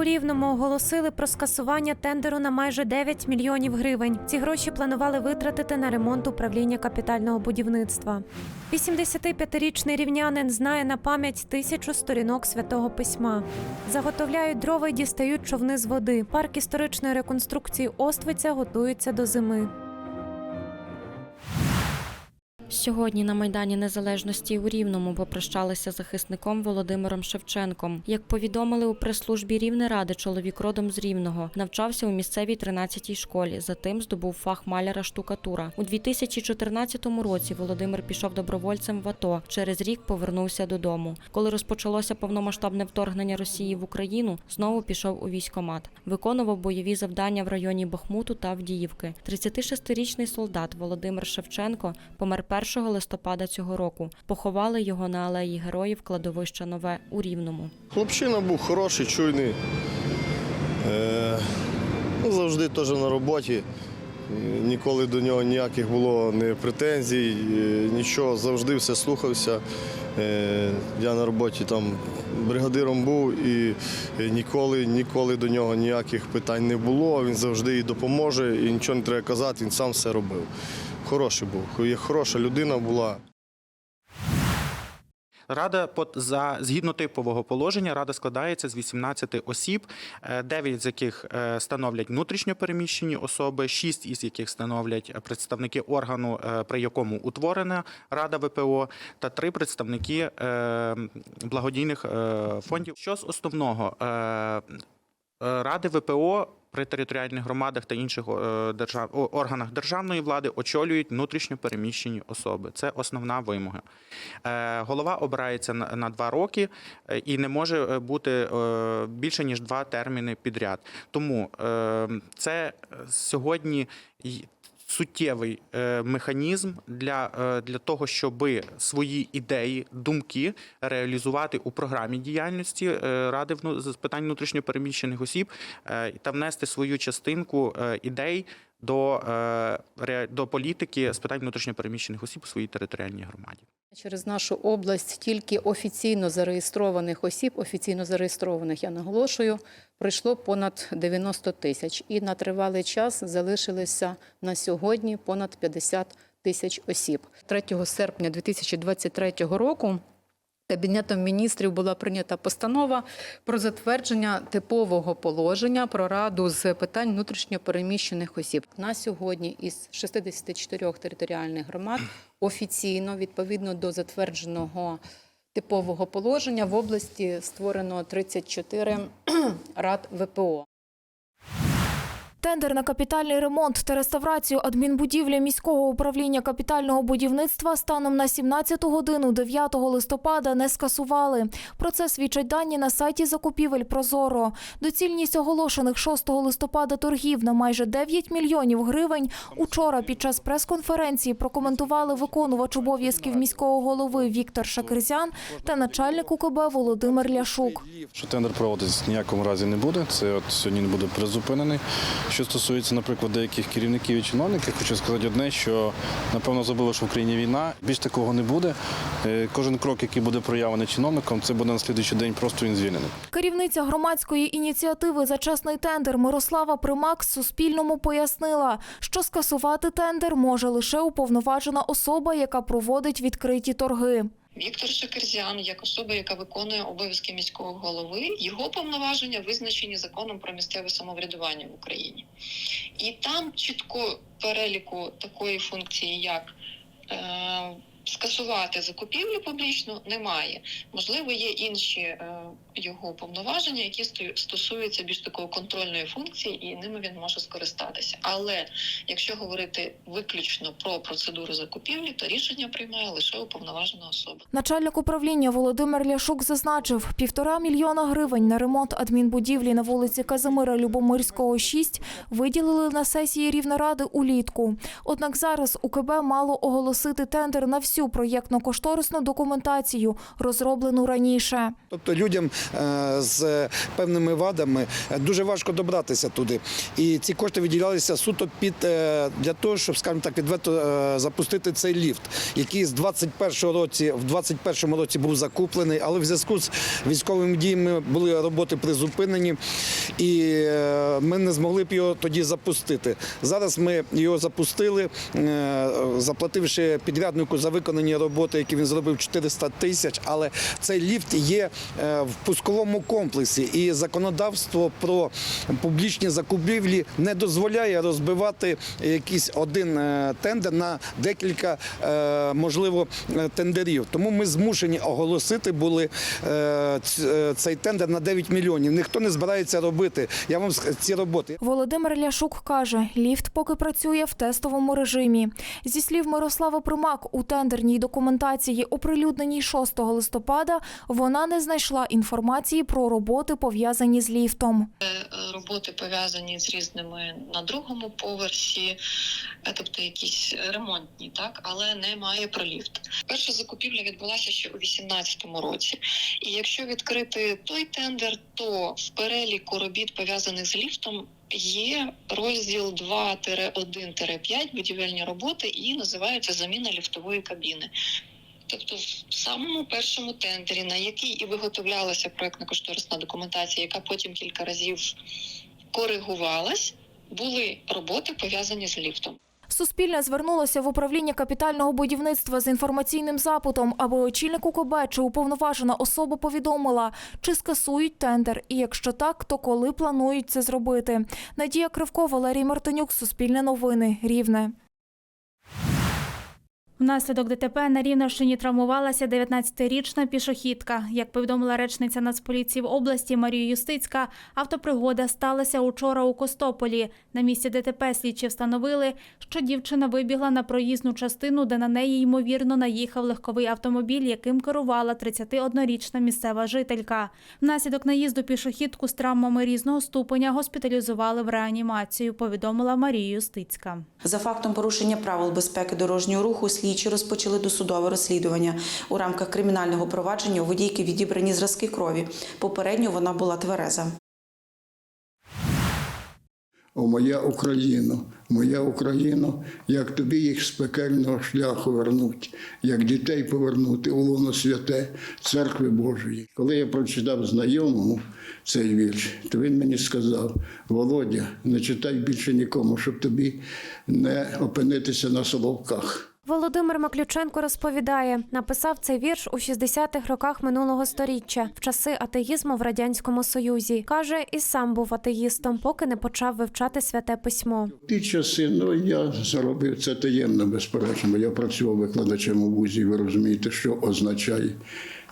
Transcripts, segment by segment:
У Рівному оголосили про скасування тендеру на майже 9 мільйонів гривень. Ці гроші планували витратити на ремонт управління капітального будівництва. 85-річний рівнянин знає на пам'ять тисячу сторінок святого письма. Заготовляють дрова й дістають човни з води. Парк історичної реконструкції Оствиця готується до зими. Сьогодні на Майдані Незалежності у Рівному попрощалися захисником Володимиром Шевченком. Як повідомили у прес-службі Рівнеради, чоловік родом з Рівного навчався у місцевій 13-й школі. Затим здобув фах маляра штукатура. У 2014 році Володимир пішов добровольцем в АТО. Через рік повернувся додому. Коли розпочалося повномасштабне вторгнення Росії в Україну, знову пішов у військкомат. Виконував бойові завдання в районі Бахмуту та Авдіївки. 36-річний солдат Володимир Шевченко помер 1 листопада цього року. Поховали його на алеї героїв кладовища Нове у Рівному. Хлопчина був хороший, чуйний. Е, ну, завжди теж на роботі. Ніколи до нього ніяких було не претензій, е, нічого, завжди все слухався. Е, я на роботі там бригадиром був і е, ніколи, ніколи до нього ніяких питань не було. Він завжди і допоможе, і нічого не треба казати, він сам все робив. Хороший був, хороша людина була. Рада за згідно типового положення рада складається з 18 осіб, 9 з яких е, становлять внутрішньо переміщені особи, 6 із яких становлять представники органу, е, при якому утворена Рада ВПО, та 3 представники е, благодійних е, фондів. Що з основного Е, е, Ради ВПО при територіальних громадах та інших е, держав органах державної влади очолюють внутрішньо переміщені особи. Це основна вимога. Е, Голова обирається на два роки е, і не може бути більше ніж два терміни підряд. Тому це сьогодні суттєвий е, механізм для, е, для того, щоб свої ідеї, думки реалізувати у програмі діяльності е, Ради з питань внутрішньопереміщених осіб та внести свою частинку ідей до, е, ре- до політики з питань внутрішньопереміщених осіб у своїй територіальній громаді. Через нашу область тільки офіційно зареєстрованих осіб, офіційно зареєстрованих, я наголошую, прийшло понад 90 тисяч. І на тривалий час залишилося на сьогодні понад 50 тисяч осіб. 3 серпня 2023 року Кабінетом міністрів була прийнята постанова про затвердження типового положення про раду з питань внутрішньопереміщених осіб. На сьогодні із 64 територіальних громад офіційно, відповідно до затвердженого типового положення, в області створено 34 рад ВПО. Тендер на капітальний ремонт та реставрацію адмінбудівлі міського управління капітального будівництва станом на 17 годину 9 листопада не скасували. Про це свідчать дані на сайті закупівель Прозоро. Доцільність оголошених 6 листопада торгів на майже 9 мільйонів гривень учора під час прес-конференції прокоментували виконувач обов'язків міського голови Віктор Шакирзян та начальник УКБ Володимир Ляшук. Що тендер проводитись ніякому разі не буде. Це от сьогодні не буде призупинений. Що стосується, наприклад, деяких керівників і чиновників, хочу сказати одне, що напевно забули, що в Україні війна. Більш такого не буде. Е, Кожен крок, який буде проявлений чиновником, це буде на слідуючий день просто він звільнений. Керівниця громадської ініціативи за чесний тендер Мирослава Примак Суспільному пояснила, що скасувати тендер може лише уповноважена особа, яка проводить відкриті торги. Віктор Шакерзян, як особа, яка виконує обов'язки міського голови, його повноваження визначені законом про місцеве самоврядування в Україні, і там чітко переліку такої функції, як е, скасувати закупівлю публічну, немає. Можливо, є інші е, його повноваження, які стосуються більш такої контрольної функції, і ними він може скористатися. Але якщо говорити виключно про процедуру закупівлі, то рішення приймає лише уповноважена особа. Начальник управління Володимир Ляшук зазначив, півтора мільйона гривень на ремонт адмінбудівлі на вулиці Казимира Любомирського, 6 виділили на сесії Рівнеради улітку. Однак зараз УКБ мало оголосити тендер на всю проєктно-кошторисну документацію, розроблену раніше. Тобто людям з певними вадами е, дуже важко добратися туди. І ці кошти виділялися суто під е, для того, щоб, скажімо так, відверто е, запустити цей ліфт, який з 21 році, в 21 році був закуплений, але в зв'язку з військовими діями були роботи призупинені, і е, ми не змогли б його тоді запустити. Зараз ми його запустили, е, заплативши підряднику за виконані роботи, які він зробив 400 тисяч. Але цей ліфт є е, в пусковому комплексі, і законодавство про публічні закупівлі не дозволяє розбивати якийсь один е, тендер на декілька, е, можливо, е, тендерів. Тому ми змушені оголосити були цей тендер на 9 мільйонів. Ніхто не збирається робити. Я вам ці роботи. Володимир Ляшук каже, ліфт поки працює в тестовому режимі. Зі слів Мирослави Примак, у тендерній документації, оприлюдненій 6 листопада, вона не знайшла інформації про роботи, пов'язані з ліфтом. Е, роботи пов'язані з різними на другому поверсі, е, тобто якісь ремонтні, так але немає про ліфт. Перша закупівля відбулася ще у 2018 році. І якщо відкрити той тендер, то в переліку робіт пов'язаних з ліфтом. Є розділ 2-1-5 будівельні роботи і називається заміна ліфтової кабіни. Тобто, в самому першому тендері, на який і виготовлялася проектно-кошторисна документація, яка потім кілька разів коригувалась, були роботи пов'язані з ліфтом. Суспільне звернулося в управління капітального будівництва з інформаційним запитом, аби очільник УКБ чи уповноважена особа повідомила, чи скасують тендер, і якщо так, то коли планують це зробити. Надія Кривко, Валерій Мартинюк, Суспільне новини, Рівне. Внаслідок ДТП на Рівненщині травмувалася 19-річна пішохідка. Як повідомила речниця Нацполіції в області Марія Юстицька, автопригода сталася учора у Костополі. На місці ДТП слідчі встановили, що дівчина вибігла на проїзну частину, де на неї ймовірно наїхав легковий автомобіль, яким керувала 31-річна місцева жителька. Внаслідок наїзду пішохідку з травмами різного ступеня госпіталізували в реанімацію. Повідомила Марія Юстицька. За фактом порушення правил безпеки дорожнього руху слідчі розпочали досудове розслідування. У рамках кримінального провадження у водійки відібрані зразки крові. Попередньо вона була твереза. О, моя Україно, моя Україно, як тобі їх з пекельного шляху вернуть, як дітей повернути у лоно святе церкви Божої. Коли я прочитав знайомому цей вірш, то він мені сказав: Володя, не читай більше нікому, щоб тобі не опинитися на соловках. Володимир Маключенко розповідає, написав цей вірш у 60-х роках минулого сторіччя, в часи атеїзму в радянському союзі. каже, і сам був атеїстом, поки не почав вивчати святе письмо. Ті часи ну, я заробив це таємно, безперечно, я працював викладачем у вузі, ви розумієте, що означає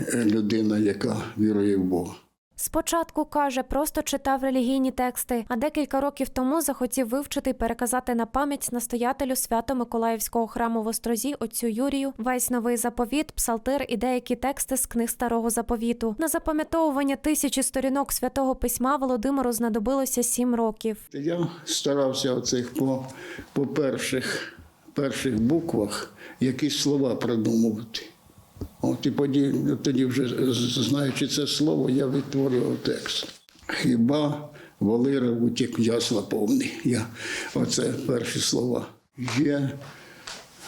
е, людина, яка вірує в Бога. Спочатку каже, просто читав релігійні тексти, а декілька років тому захотів вивчити і переказати на пам'ять настоятелю Свято-Миколаївського храму в Острозі отцю Юрію весь новий заповіт, псалтир і деякі тексти з книг старого заповіту. На запам'ятовування тисячі сторінок святого письма Володимиру знадобилося сім років. Я старався оцих по, по перших, перших буквах якісь слова придумувати. От і тоді, тоді вже знаючи це слово, я відтворював текст. Хіба волира утік ясла повний. Я, оце перші слова. Є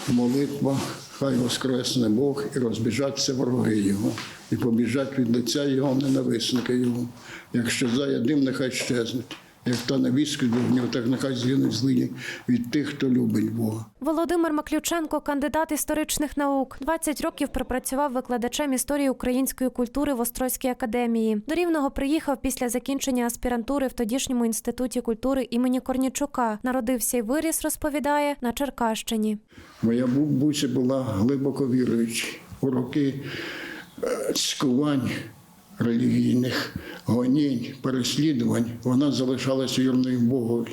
молитва, хай воскресне Бог і розбіжаться вороги Його, і побіжать від лиця Його ненависники Його. Як щезає дим, нехай щезнуть. Як та навіски вогню, так нехай згинуть злині від тих, хто любить Бога. Володимир Маключенко, кандидат історичних наук, 20 років пропрацював викладачем історії української культури в Острозькій академії. До Рівного приїхав після закінчення аспірантури в тодішньому інституті культури імені Корнічука. Народився і виріс, розповідає, на Черкащині. Моя бабуся була глибоко віруюча. У роки е, цькувань релігійних, гонінь, переслідувань, вона залишалася вірною Богові.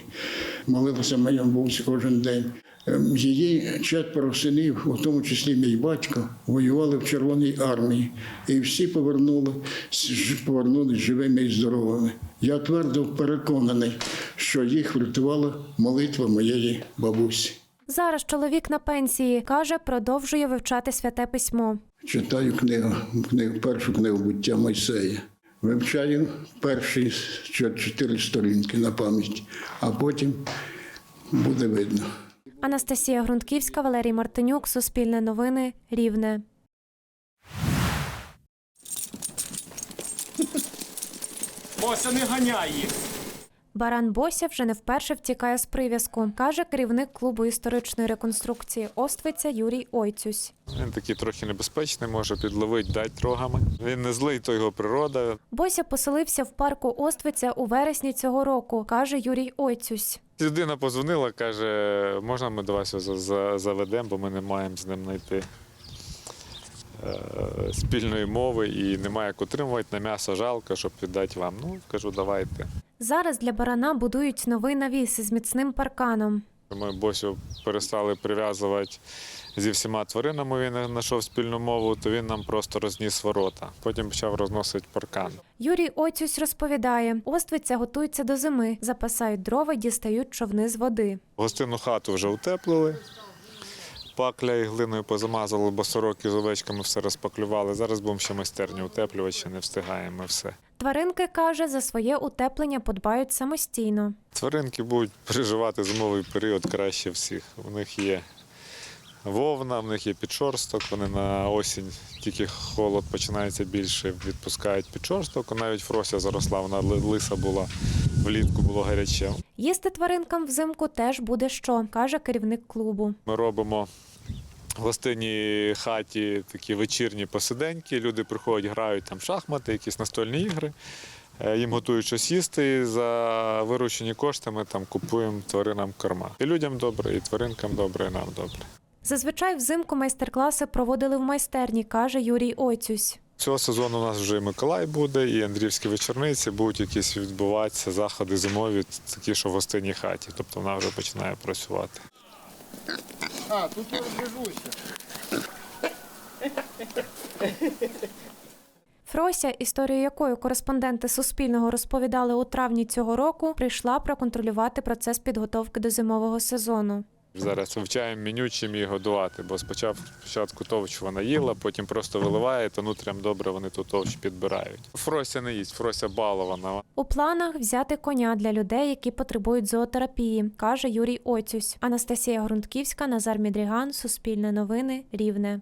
Молилася моя бабуся кожен день. Ем, Її четверо синів, у тому числі мій батько, воювали в Червоній армії, і всі повернули, повернулись живими і здоровими. Я твердо переконаний, що їх врятувала молитва моєї бабусі. Зараз чоловік на пенсії каже, продовжує вивчати святе письмо. Читаю книгу, книгу, першу книгу буття Мойсея. Вивчаю перші чотири сторінки на пам'ять, а потім буде видно. Анастасія Грунтківська, Валерій Мартинюк, Суспільне новини, Рівне. Бося, не ганяй їх! Баран Бося вже не вперше втікає з прив'язку, каже керівник клубу історичної реконструкції Оствиця Юрій Ойцюсь. Він такий трохи небезпечний, може підловити, дати рогами. Він не злий, то його природа. Бося поселився в парку Оствиця у вересні цього року, каже Юрій Ойцюсь. Людина позвонила, каже, можна ми до вас заведемо, бо ми не маємо з ним знайти е, спільної мови і немає як утримувати на м'ясо жалко, щоб віддати вам. Ну, кажу, давайте. Зараз для барана будують новий навіс із міцним парканом. Ми Босю перестали прив'язувати зі всіма тваринами, він знайшов спільну мову, то він нам просто розніс ворота. Потім почав розносити паркан. Юрій Ойцюсь розповідає, Оствиця готується до зими, запасають дрова, дістають човни з води. Гостинну хату вже утеплили. Пакля і глиною позамазали, бо сороки з овечками все розпаклювали. Зараз будемо ще майстерню утеплювати, ще не встигаємо все. Тваринки каже, за своє утеплення подбають самостійно. Тваринки будуть переживати зимовий період краще всіх. У них є вовна, в них є підшорсток. Вони на осінь, тільки холод починається більше, відпускають підшорсток. Навіть Фрося заросла, вона лиса була, влітку було гаряче. Їсти тваринкам взимку теж буде що, каже керівник клубу. Ми робимо в гостинній хаті такі вечірні посиденьки. Люди приходять, грають там шахмати, якісь настольні ігри. Е, Їм готують щось їсти, і за виручені кошти ми там купуємо тваринам корма. І людям добре, і тваринкам добре, і нам добре. Зазвичай взимку майстер-класи проводили в майстерні, каже Юрій Ойцюсь. Цього сезону у нас вже і Миколай буде, і Андрівські вечорниці будуть якісь відбуватися заходи зимові, такі, що в гостинній хаті. Тобто вона вже починає працювати. А, тут я розбіжуся. Фрося, історію якої кореспонденти Суспільного розповідали у травні цього року, прийшла проконтролювати процес підготовки до зимового сезону. Зараз вивчаємо меню, чим її годувати, бо спочатку, товч вона їла, потім просто виливає, то нутрям добре вони ту товч підбирають. Фрося не їсть, фрося балована. У планах взяти коня для людей, які потребують зоотерапії, каже Юрій Оцюсь. Анастасія Грунтківська, Назар Мідріган, Суспільне новини, Рівне.